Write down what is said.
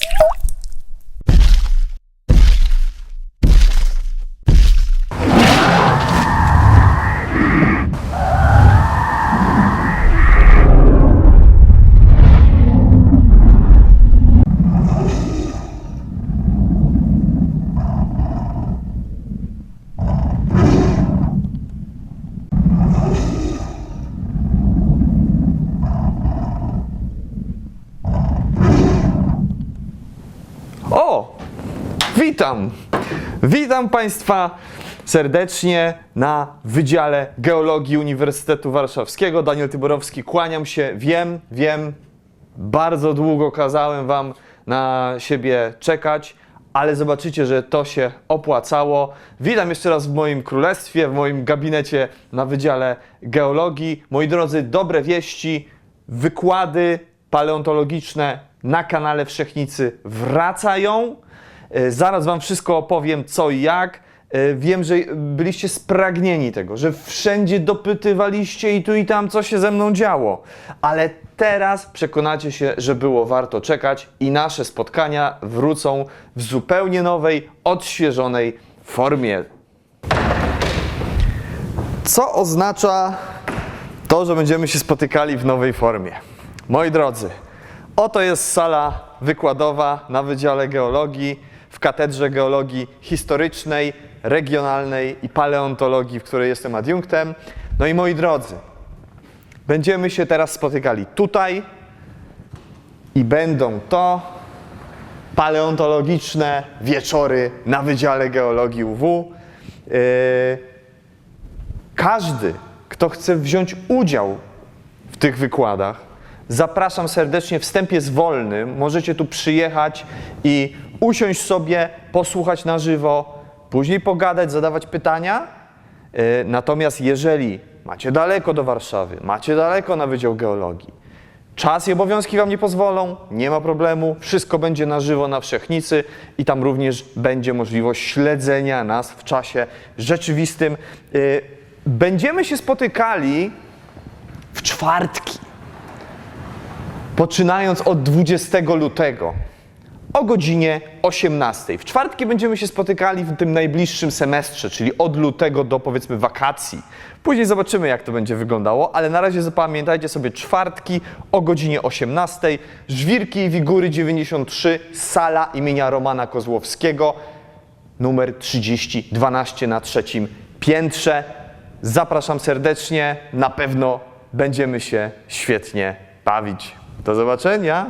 O! Witam! Witam Państwa serdecznie na Wydziale Geologii Uniwersytetu Warszawskiego. Daniel Tyborowski, kłaniam się. Wiem, wiem, bardzo długo kazałem Wam na siebie czekać, ale zobaczycie, że to się opłacało. Witam jeszcze raz w moim królestwie, w moim gabinecie na Wydziale Geologii. Moi drodzy, dobre wieści, wykłady paleontologiczne na kanale Wszechnicy wracają. E, Zaraz Wam wszystko opowiem, co i jak. E, Wiem, że byliście spragnieni tego, że wszędzie dopytywaliście i tu i tam, co się ze mną działo. Ale teraz przekonacie się, że było warto czekać i nasze spotkania wrócą w zupełnie nowej, odświeżonej formie. Co oznacza to, że będziemy się spotykali w nowej formie? Moi drodzy, oto jest sala wykładowa na Wydziale Geologii w Katedrze Geologii Historycznej, Regionalnej i Paleontologii, w której jestem adiunktem. No i moi drodzy, będziemy się teraz spotykali tutaj i będą to paleontologiczne wieczory na Wydziale Geologii UW. Yy, każdy, kto chce wziąć udział w tych wykładach, zapraszam serdecznie. Wstęp jest wolny. Możecie tu przyjechać i usiąść sobie, posłuchać na żywo, później pogadać, zadawać pytania. Yy, Natomiast jeżeli macie daleko do Warszawy, macie daleko na Wydział Geologii, czas i obowiązki Wam nie pozwolą, nie ma problemu, wszystko będzie na żywo na Wszechnicy i tam również będzie możliwość śledzenia nas w czasie rzeczywistym. Yy, Będziemy się spotykali w czwartki, poczynając od 20 lutego o godzinie 18. W czwartki będziemy się spotykali w tym najbliższym semestrze, czyli od lutego do powiedzmy wakacji. Później zobaczymy, jak to będzie wyglądało, ale na razie zapamiętajcie sobie czwartki o godzinie 18. Żwirki i Wigury 93, sala imienia Romana Kozłowskiego, numer 3012 na trzecim piętrze. Zapraszam serdecznie, na pewno będziemy się świetnie bawić. Do zobaczenia!